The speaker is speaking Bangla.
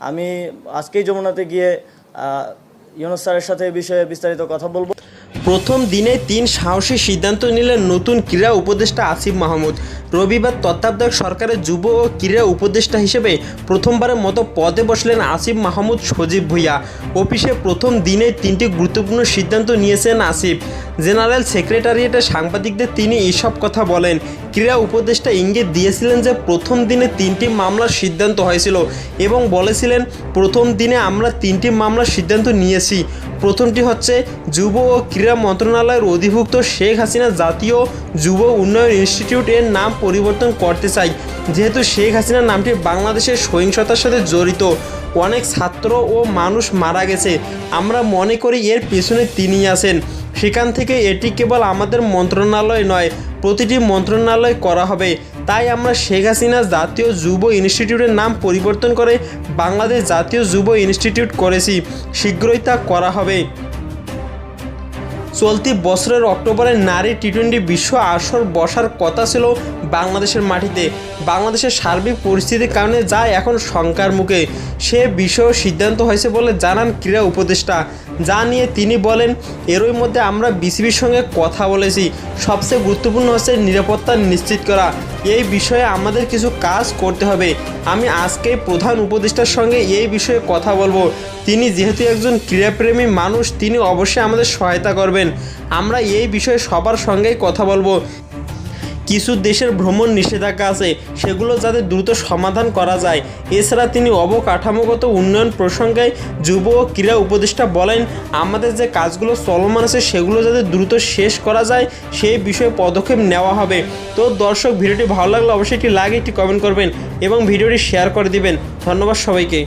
আমি আজকেই যমুনাতে গিয়ে ইউনুস স্যারের সাথে এই বিষয়ে বিস্তারিত কথা বলব। প্রথম দিনে তিন সাহসী সিদ্ধান্ত নিলেন নতুন ক্রীড়া উপদেষ্টা আসিফ মাহমুদ। রবিবার তত্ত্বাবধায়ক সরকারের যুব ও ক্রীড়া উপদেষ্টা হিসেবে প্রথমবারের মতো পদে বসলেন আসিফ মাহমুদ সজীব ভুইয়া। অফিসে প্রথম দিনে তিনটি গুরুত্বপূর্ণ সিদ্ধান্ত নিয়েছেন আসিফ। জেনারেল সেক্রেটারিয়েটে সাংবাদিকদের তিনি এসব কথা বলেন। ক্রীড়া উপদেষ্টা ইঙ্গিত দিয়েছিলেন যে প্রথম দিনে তিনটি মামলার সিদ্ধান্ত হয়েছিল এবং বলেছিলেন, প্রথম দিনে আমরা তিনটি মামলার সিদ্ধান্ত নিয়েছি। প্রথমটি হচ্ছে যুব ও ক্রীড়া মন্ত্রণালয়ের অধিভুক্ত শেখ হাসিনা জাতীয় যুব উন্নয়ন ইনস্টিটিউট এর নাম পরিবর্তন করতে চাই। যেহেতু শেখ হাসিনার নামটি বাংলাদেশের সহিংসতার সাথে জড়িত। অনেক ছাত্র ও মানুষ মারা গেছে। আমরা মনে করি এর পেছনে তিনি আছেন। সেখান থেকে এটি কেবল আমাদের মন্ত্রণালয় নয়, প্রতিটি মন্ত্রণালয় করা হবে। তাই আমরা শেখ হাসিনা জাতীয় যুব ইনস্টিটিউটের নাম পরিবর্তন করে বাংলাদেশ জাতীয় যুব ইনস্টিটিউট করেছি। শীঘ্রই তা করা হবে। চলতি বছরের অক্টোবরে নারী টি টোয়েন্টি বিশ্ব আসর বসার কথা ছিল বাংলাদেশের মাটিতে। বাংলাদেশের সার্বিক পরিস্থিতির কারণে যা এখন শঙ্কার মুখে, সে বিষয়ে সিদ্ধান্ত হয়েছে বলে জানান ক্রীড়া উপদেষ্টা। যা নিয়ে তিনি বলেন, এরই মধ্যে আমরা বিসিবির সঙ্গে কথা বলেছি। সবচেয়ে গুরুত্বপূর্ণ হচ্ছে নিরাপত্তা নিশ্চিত করা। এই বিষয়ে আমাদের কিছু কাজ করতে হবে। আমি আজকে প্রধান উপদেষ্টার সঙ্গে এই বিষয়ে কথা বলব। তিনি যেহেতু একজন ক্রীড়াপ্রেমী মানুষ, তিনি অবশ্যই আমাদের সহায়তা করবেন। আমরা এই বিষয়ে সবার সঙ্গেই কথা বলব। কিছু দেশের ভ্রমণ নিষেধাজ্ঞা আছে, সেগুলো যাতে দ্রুত সমাধান করা যায়। এছাড়া তিনি অবকাঠামোগত উন্নয়ন প্রসঙ্গে যুব ও ক্রীড়া উপদেষ্টা বলেন, আমাদের যে কাজগুলো চলমান আছে, সেগুলো যাতে দ্রুত শেষ করা যায় সেই বিষয়ে পদক্ষেপ নেওয়া হবে। তো দর্শক, ভিডিওটি ভালো লাগলে অবশ্যই একটি লাইক, একটি কমেন্ট করবেন এবং ভিডিওটি শেয়ার করে দিবেন। ধন্যবাদ সবাইকে।